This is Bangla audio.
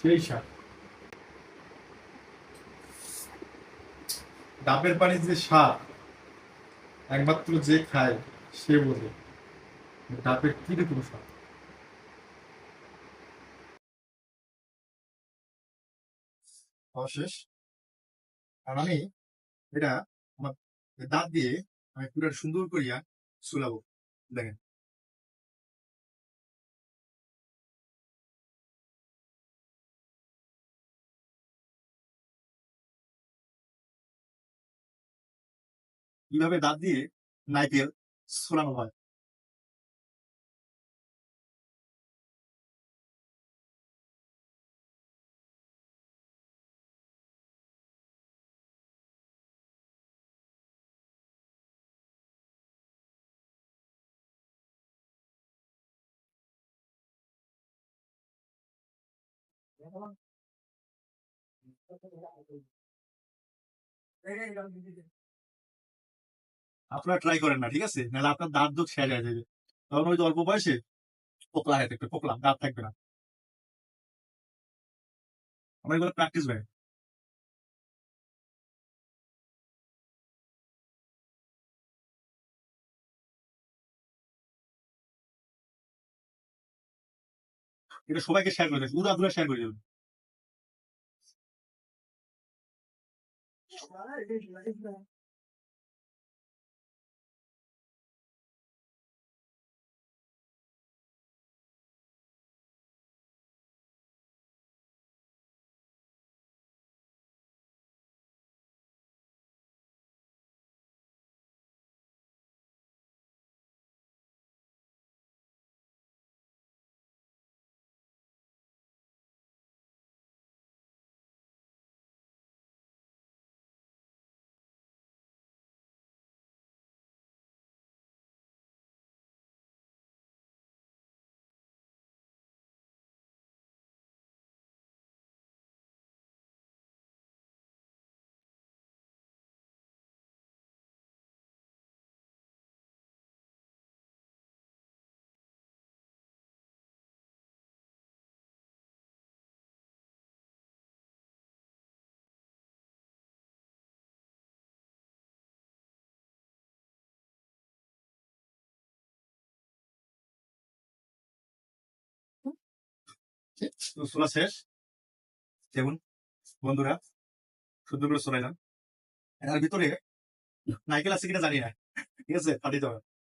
সেই স্বাদ ডাবের পানির যে স্বাদ একমাত্র যে খায়, সে বোঝে ডাবের কীরকম খাওয়া শেষ আর আমি এটা আমার দাঁত দিয়ে আমি পুরো সুন্দর করিয়া সুলাবো। দেখেন। কীভাবে দাঁত দিয়ে নাইকেল সোলানো হয়? আপনারা ট্রাই করেন না, ঠিক আছে? নাহলে আপনার দাঁত দুধ শেষ হয়ে যাবে। তখন ওই অল্প বয়সে পোকলা হয়ে থাকবে, পোকলা, দাঁত থাকবে না। আমার এগুলো প্র্যাকটিস ভাই। এটা সবাইকে শেয়ার করে দেবে উড়া দুরা শেয়ার করে দেবে তো সোলা শেষ। যেমন বন্ধুরা। শুদ্ধ করে সোলাইলাম এটার ভিতরে নাইকেল আছে কিনা জানি না। ঠিক আছে ফাটিতে হবে